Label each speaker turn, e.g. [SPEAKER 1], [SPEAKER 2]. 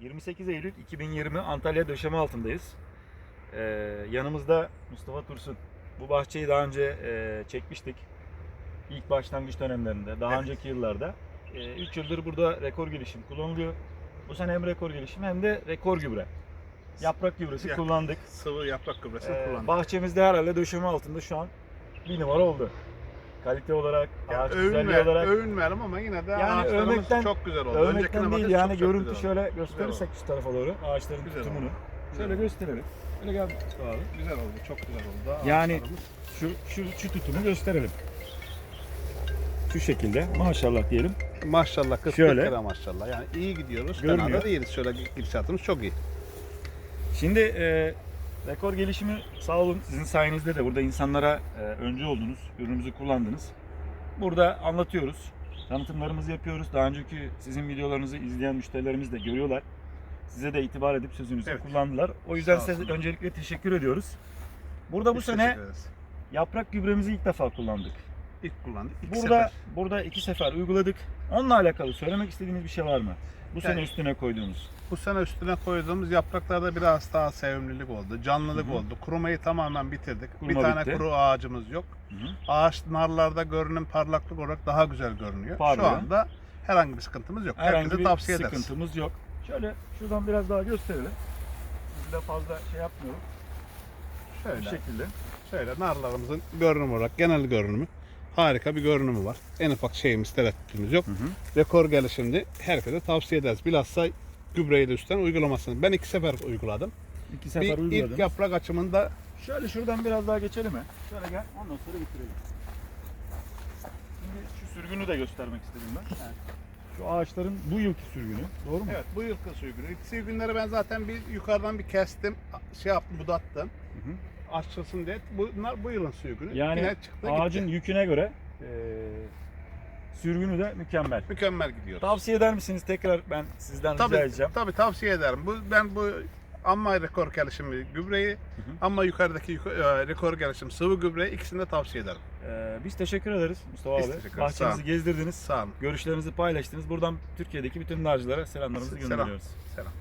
[SPEAKER 1] 28 Eylül 2020 Antalya döşeme altındayız. Ee, yanımızda Mustafa Tursun. Bu bahçeyi daha önce e, çekmiştik. İlk başlangıç dönemlerinde, daha
[SPEAKER 2] Evet.
[SPEAKER 1] önceki yıllarda. 3 yıldır burada rekor gelişim kullanılıyor. Bu sene hem rekor gelişim hem de rekor gübre. Yaprak gübresi
[SPEAKER 2] Ya-
[SPEAKER 1] kullandık.
[SPEAKER 2] Sıvı yaprak gübresini
[SPEAKER 1] Ee,
[SPEAKER 2] kullandık.
[SPEAKER 1] bahçemizde herhalde döşeme altında şu an bir numara oldu. Kalite olarak, ağaç güzelliği
[SPEAKER 2] övünme,
[SPEAKER 1] olarak.
[SPEAKER 2] övünmeyelim ama yine de
[SPEAKER 1] Yani övmekten-
[SPEAKER 2] çok güzel oldu.
[SPEAKER 1] Övmekten değil yani
[SPEAKER 2] çok çok
[SPEAKER 1] görüntü şöyle gösterirsek şu tarafa doğru ağaçların
[SPEAKER 2] Güzel
[SPEAKER 1] tutumunu.
[SPEAKER 2] oldu.
[SPEAKER 1] Şöyle gösterelim. Öyle gel abi.
[SPEAKER 2] Güzel oldu, çok güzel oldu.
[SPEAKER 1] Yani-
[SPEAKER 2] Ağaçlarımız.
[SPEAKER 1] Şu, şu, şu tutumu gösterelim. Şu şekilde maşallah diyelim.
[SPEAKER 2] maşallah 40
[SPEAKER 1] Şöyle.
[SPEAKER 2] kere maşallah. Yani iyi gidiyoruz. Fena
[SPEAKER 1] Görünüyor.
[SPEAKER 2] da değiliz. Şöyle gidişatımız çok iyi.
[SPEAKER 1] Şimdi e, rekor gelişimi sağ olun sizin sayenizde de burada insanlara e, öncü oldunuz. Ürünümüzü kullandınız. Burada anlatıyoruz. Tanıtımlarımızı yapıyoruz. Daha önceki sizin videolarınızı izleyen müşterilerimiz de görüyorlar. Size de itibar edip sözünüzü
[SPEAKER 2] Evet.
[SPEAKER 1] kullandılar. O yüzden
[SPEAKER 2] Sağ
[SPEAKER 1] size
[SPEAKER 2] olsunlar.
[SPEAKER 1] öncelikle teşekkür ediyoruz. Burada bu
[SPEAKER 2] Biz
[SPEAKER 1] sene
[SPEAKER 2] teşekkür ederiz.
[SPEAKER 1] yaprak gübremizi ilk defa kullandık.
[SPEAKER 2] İlk kullandık. İlk
[SPEAKER 1] Burada
[SPEAKER 2] sefer.
[SPEAKER 1] burada iki sefer uyguladık. Onunla alakalı söylemek istediğiniz bir şey var mı? Bu sene
[SPEAKER 2] Yani-
[SPEAKER 1] üstüne koyduğunuz.
[SPEAKER 2] Bu sene üstüne koyduğumuz yapraklarda biraz daha sevimlilik oldu. Canlılık
[SPEAKER 1] Hı hı.
[SPEAKER 2] oldu. Kurumayı tamamen bitirdik.
[SPEAKER 1] Kuruma
[SPEAKER 2] bir tane
[SPEAKER 1] bitti.
[SPEAKER 2] kuru ağacımız yok.
[SPEAKER 1] Hı hı.
[SPEAKER 2] Ağaç narlarda görünüm parlaklık olarak daha güzel görünüyor.
[SPEAKER 1] Parlıyor.
[SPEAKER 2] Şu anda herhangi bir sıkıntımız yok.
[SPEAKER 1] Herhangi
[SPEAKER 2] Herkese
[SPEAKER 1] bir
[SPEAKER 2] tavsiye ederiz.
[SPEAKER 1] sıkıntımız yok. Şöyle şuradan biraz daha gösterelim. Sizi de fazla şey yapmıyorum. Bu
[SPEAKER 2] Şöyle,
[SPEAKER 1] şekilde.
[SPEAKER 2] şöyle narlarımızın görünüm olarak genel görünümü harika bir görünümü var. En ufak şeyimiz, tereddütümüz yok.
[SPEAKER 1] Hı hı.
[SPEAKER 2] Rekor gelişimde herkese tavsiye ederiz. Bilhassa gübreyi de üstten uygulamasını. Ben iki sefer uyguladım.
[SPEAKER 1] İki sefer
[SPEAKER 2] bir
[SPEAKER 1] uyguladım.
[SPEAKER 2] ilk yaprak açımında
[SPEAKER 1] Şöyle şuradan biraz daha geçelim mi? Şöyle gel. Ondan sonra bitirelim. Şimdi şu sürgünü de göstermek istedim ben. Şu ağaçların bu yılki sürgünü. Doğru mu?
[SPEAKER 2] Evet bu yılkı sürgünü. Sürgünleri ben zaten bir yukarıdan bir kestim. Şey yaptım budattım.
[SPEAKER 1] Hı hı.
[SPEAKER 2] Açılsın diye. Bunlar bu yılın sürgünü.
[SPEAKER 1] Yani
[SPEAKER 2] Yine çıktı
[SPEAKER 1] Ağacın
[SPEAKER 2] gitti.
[SPEAKER 1] yüküne göre eee sürgünü de mükemmel.
[SPEAKER 2] Mükemmel gidiyor.
[SPEAKER 1] Tavsiye eder misiniz? Tekrar ben sizden rica
[SPEAKER 2] Tabii,
[SPEAKER 1] edeceğim.
[SPEAKER 2] tabii tavsiye ederim. Bu ben bu amma rekor gelişimi gübreyi
[SPEAKER 1] hı.
[SPEAKER 2] ama yukarıdaki yuka- e, rekor gelişim sıvı gübreyi ikisini de tavsiye ederim.
[SPEAKER 1] Eee, biz teşekkür ederiz Mustafa
[SPEAKER 2] Biz
[SPEAKER 1] abi.
[SPEAKER 2] teşekkür ederiz. Sağ
[SPEAKER 1] gezdirdiniz.
[SPEAKER 2] Sağ olun.
[SPEAKER 1] Görüşlerinizi paylaştınız. Buradan Türkiye'deki bütün narcılara selamlarımızı
[SPEAKER 2] Selam.
[SPEAKER 1] gönderiyoruz.
[SPEAKER 2] Selam.